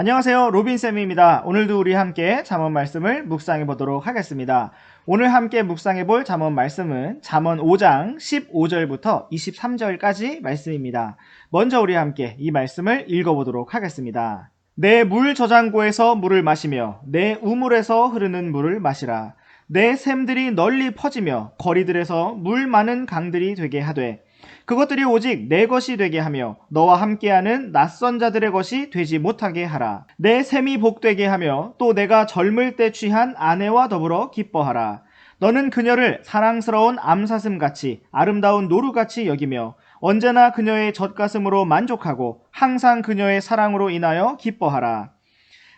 안녕하세요. 로빈쌤입니다. 오늘도 우리 함께 잠언 말씀을 묵상해 보도록 하겠습니다. 오늘 함께 묵상해 볼 잠언 말씀은 잠언 5장 15절부터 23절까지 말씀입니다. 먼저 우리 함께 이 말씀을 읽어 보도록 하겠습니다. 내 물 저장고에서 물을 마시며 내 우물에서 흐르는 물을 마시라. 내 샘들이 널리 퍼지며 거리들에서 물 많은 강들이 되게 하되 그것들이 오직 내 것이 되게 하며 너와 함께하는 낯선 자들의 것이 되지 못하게 하라. 내 셈이 복되게 하며 또 내가 젊을 때 취한 아내와 더불어 기뻐하라. 너는 그녀를 사랑스러운 암사슴 같이 아름다운 노루같이 여기며 언제나 그녀의 젖가슴으로 만족하고 항상 그녀의 사랑으로 인하여 기뻐하라.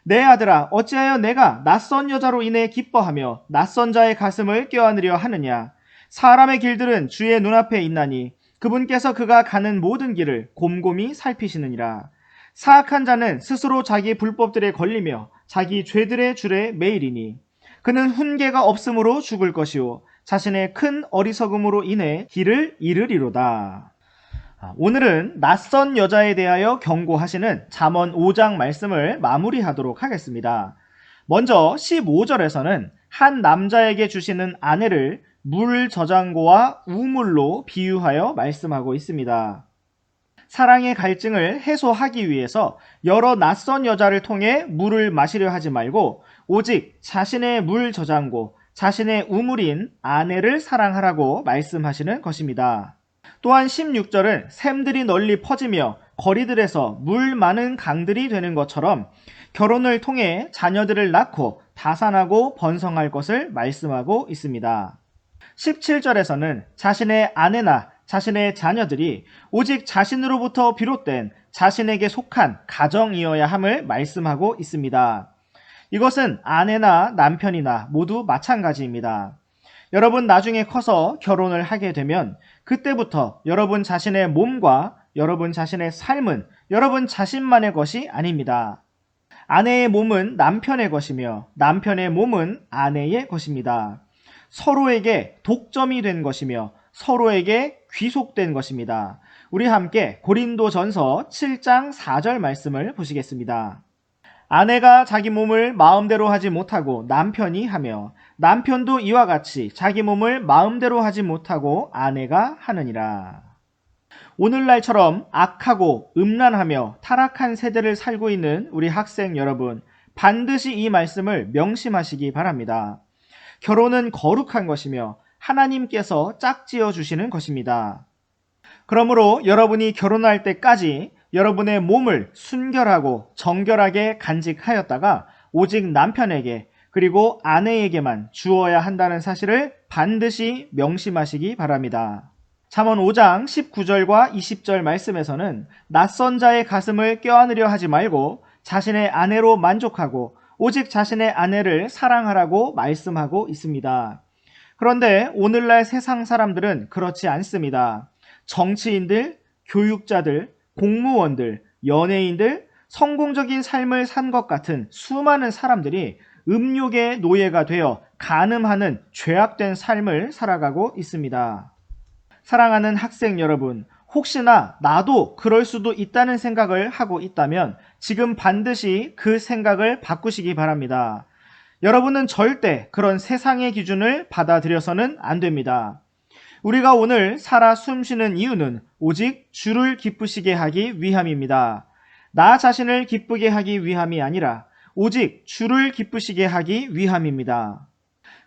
내 아들아 어찌하여 내가 낯선 여자로 인해 기뻐하며 낯선 자의 가슴을 껴안으려 하느냐. 사람의 길들은 주의 눈앞에 있나니 그분께서 그가 가는 모든 길을 곰곰이 살피시느니라. 사악한 자는 스스로 자기 불법들에 걸리며 자기 죄들의 줄에 매이리니 그는 훈계가 없으므로 죽을 것이요 자신의 큰 어리석음으로 인해 길을 잃으리로다. 아, 오늘은 낯선 여자에 대하여 경고하시는 잠언 5장 말씀을 마무리하도록 하겠습니다. 먼저 15절에서는 한 남자에게 주시는 아내를 물 저장고와 우물로 비유하여 말씀하고 있습니다. 사랑의 갈증을 해소하기 위해서 여러 낯선 여자를 통해 물을 마시려 하지 말고 오직 자신의 물 저장고, 자신의 우물인 아내를 사랑하라고 말씀하시는 것입니다. 또한 16절은 샘들이 널리 퍼지며 거리들에서 물 많은 강들이 되는 것처럼 결혼을 통해 자녀들을 낳고 다산하고 번성할 것을 말씀하고 있습니다. 17절에서는 자신의 아내나 자신의 자녀들이 오직 자신으로부터 비롯된 자신에게 속한 가정이어야 함을 말씀하고 있습니다. 이것은 아내나 남편이나 모두 마찬가지입니다. 여러분 나중에 커서 결혼을 하게 되면 그때부터 여러분 자신의 몸과 여러분 자신의 삶은 여러분 자신만의 것이 아닙니다. 아내의 몸은 남편의 것이며 남편의 몸은 아내의 것입니다. 서로에게 독점이 된 것이며 서로에게 귀속된 것입니다. 우리 함께 고린도 전서 7장 4절 말씀을 보시겠습니다. 아내가 자기 몸을 마음대로 하지 못하고 남편이 하며 남편도 이와 같이 자기 몸을 마음대로 하지 못하고 아내가 하느니라. 오늘날처럼 악하고 음란하며 타락한 세대를 살고 있는 우리 학생 여러분, 반드시 이 말씀을 명심하시기 바랍니다. 결혼은 거룩한 것이며 하나님께서 짝지어 주시는 것입니다. 그러므로 여러분이 결혼할 때까지 여러분의 몸을 순결하고 정결하게 간직하였다가 오직 남편에게 그리고 아내에게만 주어야 한다는 사실을 반드시 명심하시기 바랍니다. 잠언 5장 19절과 20절 말씀에서는 낯선 자의 가슴을 껴안으려 하지 말고 자신의 아내로 만족하고 오직 자신의 아내를 사랑하라고 말씀하고 있습니다. 그런데 오늘날 세상 사람들은 그렇지 않습니다. 정치인들, 교육자들, 공무원들, 연예인들, 성공적인 삶을 산 것 같은 수많은 사람들이 음욕의 노예가 되어 가늠하는 죄악된 삶을 살아가고 있습니다. 사랑하는 학생 여러분, 혹시나 나도 그럴 수도 있다는 생각을 하고 있다면 지금 반드시 그 생각을 바꾸시기 바랍니다. 여러분은 절대 그런 세상의 기준을 받아들여서는 안 됩니다. 우리가 오늘 살아 숨쉬는 이유는 오직 주를 기쁘시게 하기 위함입니다. 나 자신을 기쁘게 하기 위함이 아니라 오직 주를 기쁘시게 하기 위함입니다.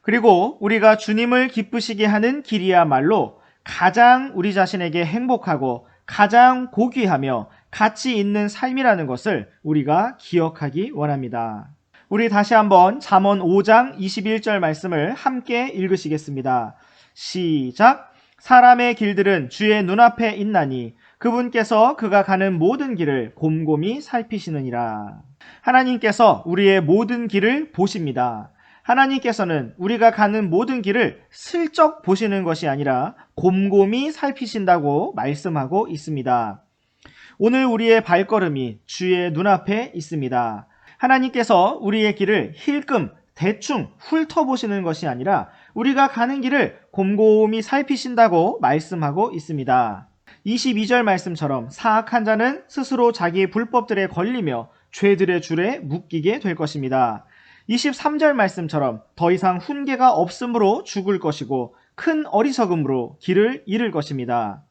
그리고 우리가 주님을 기쁘시게 하는 길이야말로 가장 우리 자신에게 행복하고 가장 고귀하며 가치 있는 삶이라는 것을 우리가 기억하기 원합니다. 우리 다시 한번 잠언 5장 21절 말씀을 함께 읽으시겠습니다. 시작. 사람의 길들은 주의 눈앞에 있나니 그분께서 그가 가는 모든 길을 곰곰이 살피시느니라. 하나님께서 우리의 모든 길을 보십니다. 하나님께서는 우리가 가는 모든 길을 슬쩍 보시는 것이 아니라 곰곰이 살피신다고 말씀하고 있습니다. 오늘 우리의 발걸음이 주의 눈앞에 있습니다. 하나님께서 우리의 길을 힐끔 대충 훑어보시는 것이 아니라 우리가 가는 길을 곰곰이 살피신다고 말씀하고 있습니다. 22절 말씀처럼 사악한 자는 스스로 자기의 불법들에 걸리며 죄들의 줄에 묶이게 될 것입니다. 23절 말씀처럼 더 이상 훈계가 없으므로 죽을 것이고 큰 어리석음으로 길을 잃을 것입니다.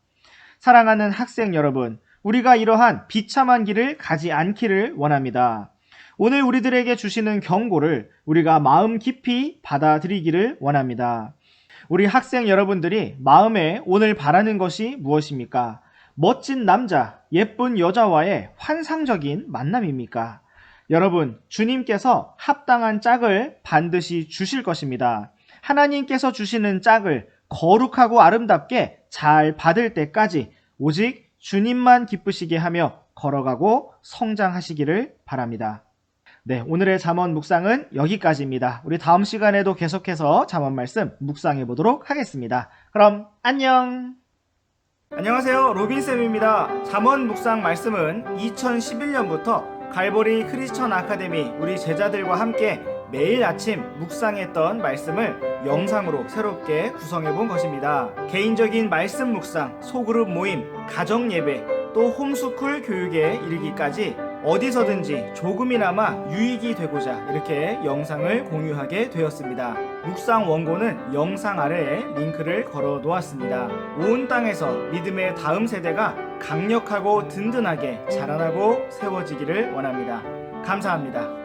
사랑하는 학생 여러분, 우리가 이러한 비참한 길을 가지 않기를 원합니다. 오늘 우리들에게 주시는 경고를 우리가 마음 깊이 받아들이기를 원합니다. 우리 학생 여러분들이 마음에 오늘 바라는 것이 무엇입니까? 멋진 남자, 예쁜 여자와의 환상적인 만남입니까? 여러분, 주님께서 합당한 짝을 반드시 주실 것입니다. 하나님께서 주시는 짝을 거룩하고 아름답게 잘 받을 때까지 오직 주님만 기쁘시게 하며 걸어가고 성장하시기를 바랍니다. 네, 오늘의 잠언 묵상은 여기까지입니다. 우리 다음 시간에도 계속해서 잠언 말씀 묵상해 보도록 하겠습니다. 그럼 안녕! 안녕하세요. 로빈쌤입니다. 잠언 묵상 말씀은 2011년부터 갈보리 크리스천 아카데미 우리 제자들과 함께 매일 아침 묵상했던 말씀을 영상으로 새롭게 구성해 본 것입니다. 개인적인 말씀 묵상, 소그룹 모임, 가정 예배, 또 홈스쿨 교육에 이르기까지 어디서든지 조금이나마 유익이 되고자 이렇게 영상을 공유하게 되었습니다. 묵상 원고는 영상 아래에 링크를 걸어 놓았습니다. 온 땅에서 믿음의 다음 세대가 강력하고 든든하게 자라나고 세워지기를 원합니다. 감사합니다.